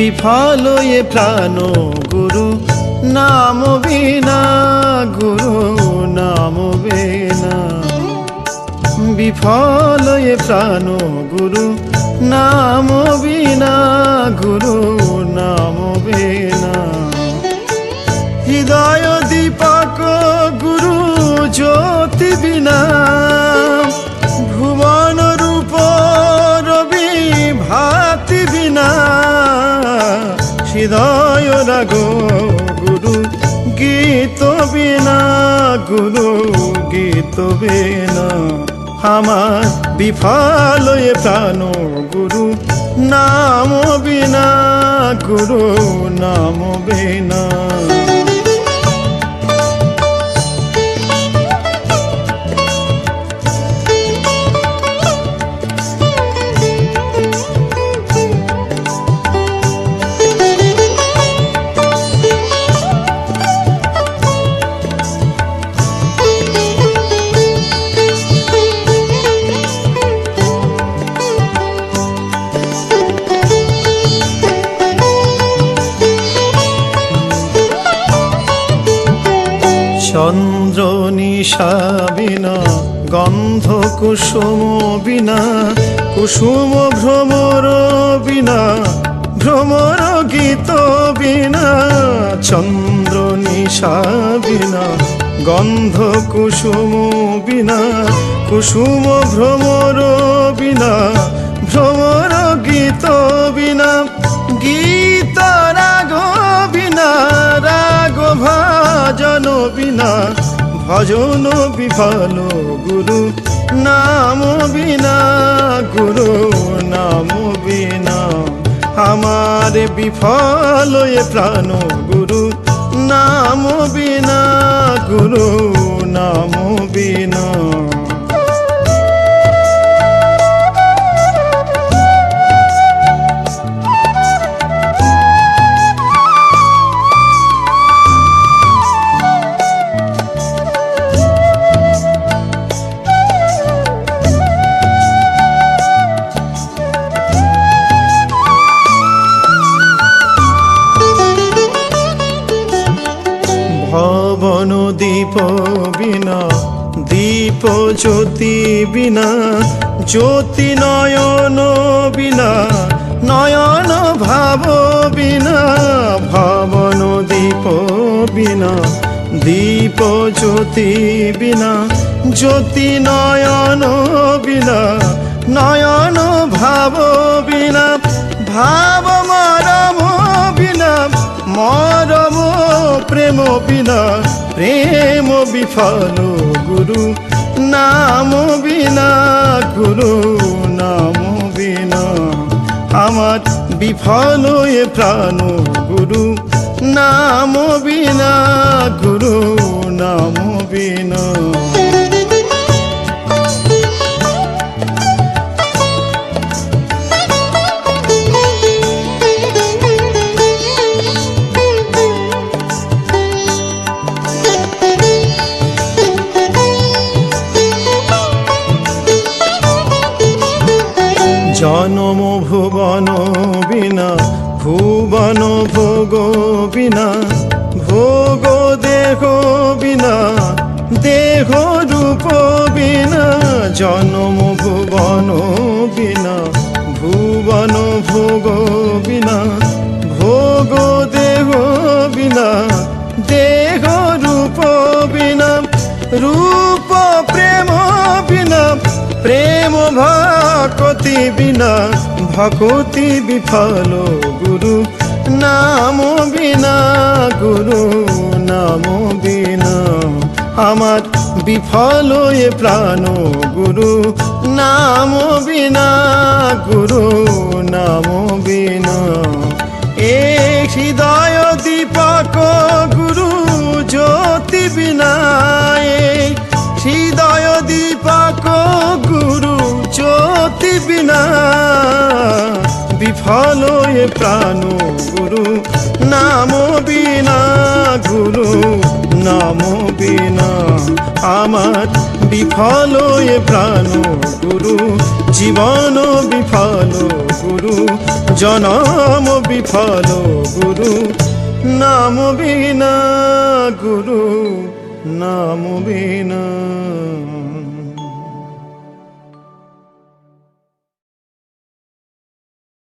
বিফল এ প্রাণ গুরু, নাম বিনা, গুরু নাম বিনা। বিফল এ প্রাণ গুরু, নাম বিনা, গুরু নাম বিনা। হৃদয় দীপক গুরু জ্যোতি বিনা, ভুবন রূপ রবি ভাতি বিনা। হৃদয় রাগ গুরু, গীত বিনা, গুরু, গীত বিনা। আমার বিফালয়ে প্রাণ, গুরু, নাম বিনা, গুরু, নাম বিনা। চন্দ্র নিশা বিনা গন্ধ কুসুম বিনা কুসুম ভ্রমর বিনা, ভ্রমর গীত বিনা চন্দ্র নিশা বিনা গন্ধ কুসুম বিনা, কুসুম ভ্রমর বিনা, ভ্রমর গীত বিনা। ভজন বিনা, ভজন বিফল গুরু, নাম বিনা, গুরু নাম বিনা। আমার বিফল প্রাণ গুরু, নাম বিনা, গুরু ভবন দীপ বিনা, দীপ জ্যোতি বিনা, জ্যোতি নয়ন বিনা, নয়ন ভাব বিনা, ভবন দীপ বিনা, দীপ জ্যোতি বিনা, জ্যোতি নয়ন বিনা, নয়ন ভাব বিনা, ভাব মরম বিনা, মরম প্রেম বিনা প্রেম বিফল গুরু, নাম বিনা গুরু, নাম বিনা আমার বিফল এ প্রাণ গুরু, নাম বিনা গুরু, নাম বিনা জনম ভুবন বিনা, ভুবন ভোগ বিনা, ভোগ দেহ বিনা, দেহ রূপ বিনা জনম ভুবন বিনা, ভুবন ভোগ বিনা, ভোগ দেহ বিনা, দেহ রূপ বিনা, রূপ প্রেম বিনা। প্রেম ভকতি বিনা ভকতি বিফল গুরু, নাম বিনা গুরু, নাম বিনা। আমার বিফল এ প্রাণ গুরু, নাম বিনা গুরু, নাম বিনা। এ হৃদয় জ্যোতি বিফল প্রাণ গুরু, নাম বিনা গুরু, নাম বিনা। আমার বিফল প্রাণ গুরু, জীবন বিফল গুরু, জনম বিফল গুরু, নাম বিনা গুরু, নাম বিনা।